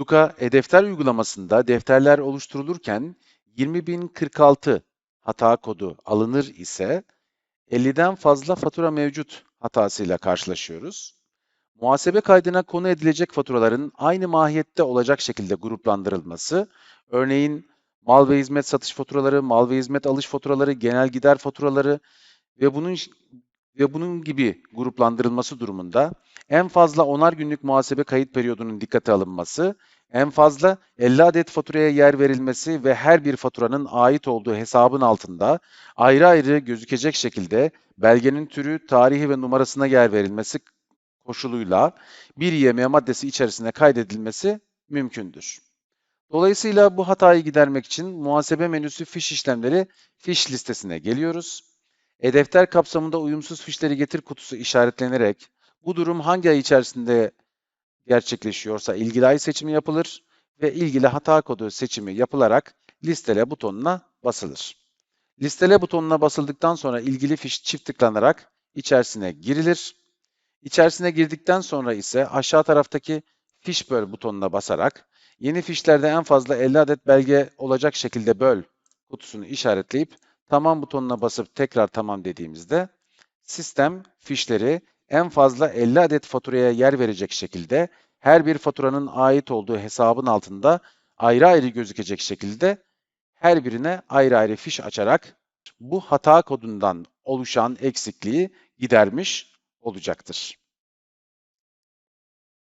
Luka e-defter uygulamasında defterler oluşturulurken 20046 hata kodu alınır ise 50'den fazla fatura mevcut hatasıyla karşılaşıyoruz. Muhasebe kaydına konu edilecek faturaların aynı mahiyette olacak şekilde gruplandırılması, örneğin mal ve hizmet satış faturaları, mal ve hizmet alış faturaları, genel gider faturaları ve bunun ve bunun gibi gruplandırılması durumunda en fazla 10'ar günlük muhasebe kayıt periyodunun dikkate alınması, en fazla 50 adet faturaya yer verilmesi ve her bir faturanın ait olduğu hesabın altında ayrı ayrı gözükecek şekilde belgenin türü, tarihi ve numarasına yer verilmesi koşuluyla bir YM maddesi içerisine kaydedilmesi mümkündür. Dolayısıyla bu hatayı gidermek için muhasebe menüsü fiş işlemleri fiş listesine geliyoruz. E-defter kapsamında uyumsuz fişleri getir kutusu işaretlenerek bu durum hangi ay içerisinde gerçekleşiyorsa ilgili ay seçimi yapılır ve ilgili hata kodu seçimi yapılarak listele butonuna basılır. Listele butonuna basıldıktan sonra ilgili fiş çift tıklanarak içerisine girilir. İçerisine girdikten sonra ise aşağı taraftaki fiş böl butonuna basarak yeni fişlerde en fazla 50 adet belge olacak şekilde böl kutusunu işaretleyip tamam butonuna basıp tekrar tamam dediğimizde sistem fişleri en fazla 50 adet faturaya yer verecek şekilde her bir faturanın ait olduğu hesabın altında ayrı ayrı gözükecek şekilde her birine ayrı ayrı fiş açarak bu hata kodundan oluşan eksikliği gidermiş olacaktır.